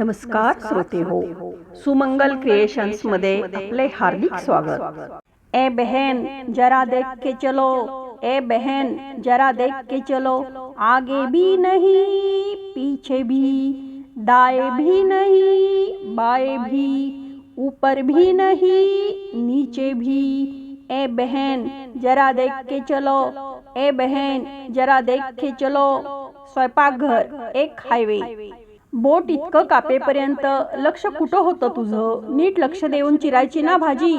नमस्कार श्रोते हो। सुमंगल क्रिएशन्स मध्ये आपले हार्दिक स्वागत। ए बहन, जरा देख के चलो। ए बहन, जरा देख के चलो। आगे भी नहीं, पीछे भी। दाएँ भी नहीं, बाएँ भी। ऊपर भी नहीं, नीचे भी। ए बहन, जरा देख के चलो। ए बहन, जरा देख के चलो। स्वयंपाकघर एक हायवे बोट इतकं कापेपर्यंत लक्ष कुठं होतं तुझं? नीट लक्ष देऊन चिरायची ना भाजी?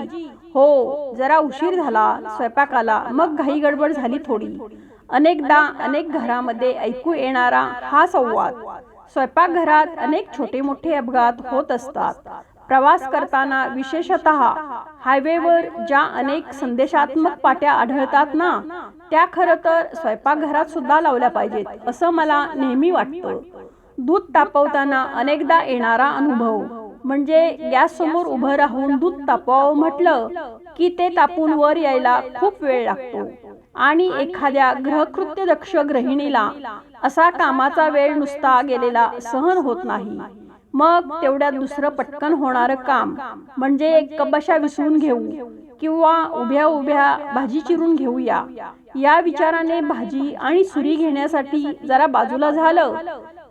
हो जरा उशीर झाला स्वयंपाकाला मग घाई गडबड झाली थोडी. अनेकदा अनेक घरामध्ये ऐकू येणारा हा संवाद. स्वयंपाकघरात अनेक छोटे मोठे अपघात होत असतात. प्रवास करताना विशेषतः हायवेवर ज्या अनेक संदेशात्मक पाट्या आढळतात ना त्या खरं तर स्वयंपाकघरात सुद्धा लावल्या पाहिजेत असं मला नेहमी वाटतं. दूध तापवताना अनेकदा येणारा अनुभव. म्हणजे गॅस समोर उभं राहून दूध तापवावं म्हटलं की ते तापून वर यायला खूप वेळ लागतो. आणि एखाद्या ग्रहकृत्य दक्ष गृहिणीला असा कामाचा वेळ नुसता गेलेला सहन होत नाही. मग तेवढ्यात दुसरं पटकन होणारं काम म्हणजे एक कबशा विसरून घेऊ किंवा उभ्या उभ्या भाजी चिरून घेऊया. या विचाराने भाजी आणि सुरी घेण्यासाठी जरा बाजूला झालं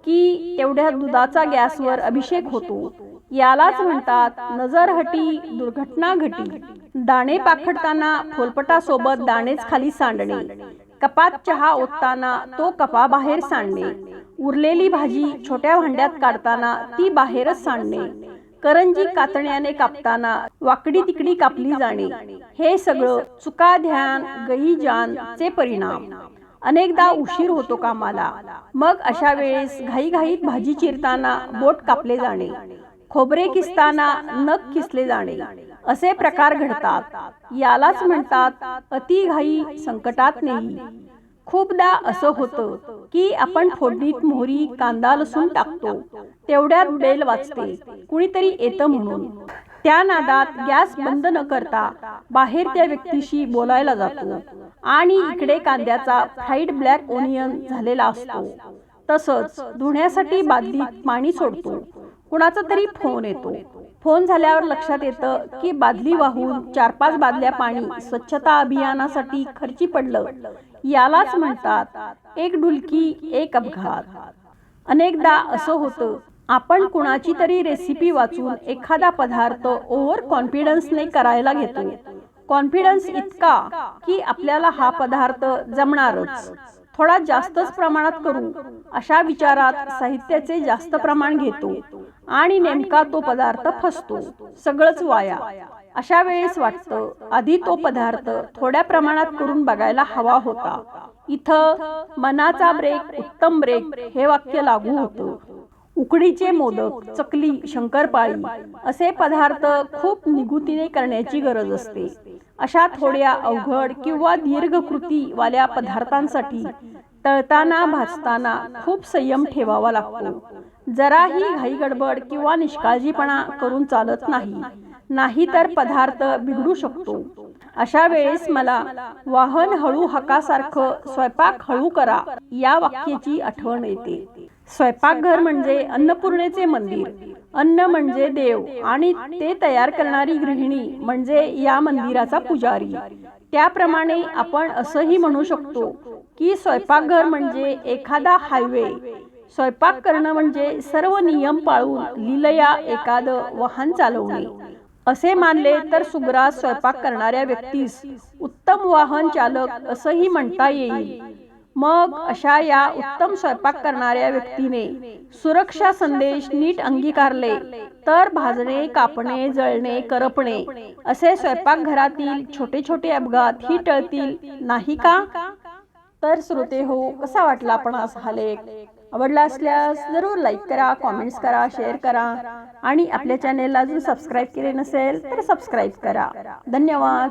की तेवढ्या दुधाचा गॅसवर अभिषेक होतो. यालाच म्हणतात नजरहटी दुर्घटना घटी दाणे पाखडताना फोलपटासोबत दाणेच खाली सांडणे. कपात चहा ओतताना तो कपा बाहेर सांडणे. उरलेली भाजी छोट्या भांड्यात काढताना ती बाहेरच सांडणे करंजी कातण्याने कापताना वाकडी तिकडी कापली जाणे हे सगळं चुका ध्यान गई जान चे परिणाम. अनेकदा उशीर होतो कामाला. मग अशा वेळेस घाईघाईत भाजी चिरताना बोट कापले जाणे खोबरे किसताना नख किसले जाणे असे प्रकार घडतात. यालाच म्हणतात अति घाई संकटात नाही खूपदा असं होतं की आपण फोडणीत मोहरी कांदा लसूण टाकतो. तेवढ्यात बेल वाचते कुणीतरी येतं म्हणून. त्या नादात गॅस बंद न करता बाहेर त्या व्यक्तीशी बोलायला जातो. आणि इकडे कांद्याचा फ्राईड ब्लॅक ओनियन झालेला असतो. तसंच धुण्यासाठी बादलीत पाणी सोडतो. कुणाचा तरी फोन येतो. फोन झाल्यावर लक्षात येतं की बादली वाहून चार पाच बादल्या पाणी स्वच्छता अभियानासाठी खर्ची पडलं. यालाच म्हणतात एक डुलकी एक अपघात. अनेकदा असं होतं आपण कुणाची तरी रेसिपी वाचून एखादा पदार्थ ओव्हर कॉन्फिडन्सने करायला घेतो. कॉन्फिडन्स इतका की आपल्याला हा पदार्थ जमणारच. थोडा जास्तच प्रमाणात करू अशा विचारात साहित्याचे जास्त प्रमाण घेतो आणि नेमका तो पदार्थ फसतो सगळंच वाया. अशा वेळेस वाटतं आधी तो पदार्थ थोड्या प्रमाणात करून बघायला हवा होता. इथं मनाचा ब्रेक उत्तम ब्रेक हे वाक्य लागू होतं. उकडीचे मोदक चकली शंकरपाळी असे पदार्थ खूप निगुतीने करण्याची गरज असते. अशा थोड्या अवघड किंवा दीर्घ कृती वाल्या पदार्थांसाठी तळताना भाजताना खूप संयम ठेवावा लागतो. जराही घाई गडबड किंवा निष्काळजीपणा करून चालत नाही. नाही. तर पदार्थ बिघडू शकतो. अशा वेळेस मला वाहन हळू हकासारखं स्वयंपाक हळू करा या वाक्याची आठवण येते. स्वयंपाकघर म्हणजे अन्नपूर्णेचे मंदिर. अन्न म्हणजे देव आणि ते तयार करणारी गृहिणी म्हणजे या मंदिराचा पुजारी. त्याप्रमाणे आपण असंही म्हणू शकतो की स्वयंपाकघर म्हणजे एखादा हायवे. स्वयंपाक करणं म्हणजे सर्व नियम पाळून लिलया एखादं वाहन चालवणे. असे मानले तर सुग्रास स्वयंपाक करणाऱ्या व्यक्तीस उत्तम वाहन चालक असंही म्हणता येईल. मग अशा या उत्तम स्वयंपाक करणाऱ्या व्यक्तीने सुरक्षा संदेश नीट अंगीकारले तर भाजणे कापणे जळणे करपणे असे स्वयंपाकघरातील छोटे छोटे अपघात ही टळतील नाही का? तर श्रोते हो कसा वाटला आपण हा लेख? आवडला असल्यास जरूर लाईक करा कॉमेंट्स करा शेअर करा. आणि आपल्या चॅनेलला अजून सबस्क्राईब केले नसेल तर सबस्क्राईब करा. धन्यवाद.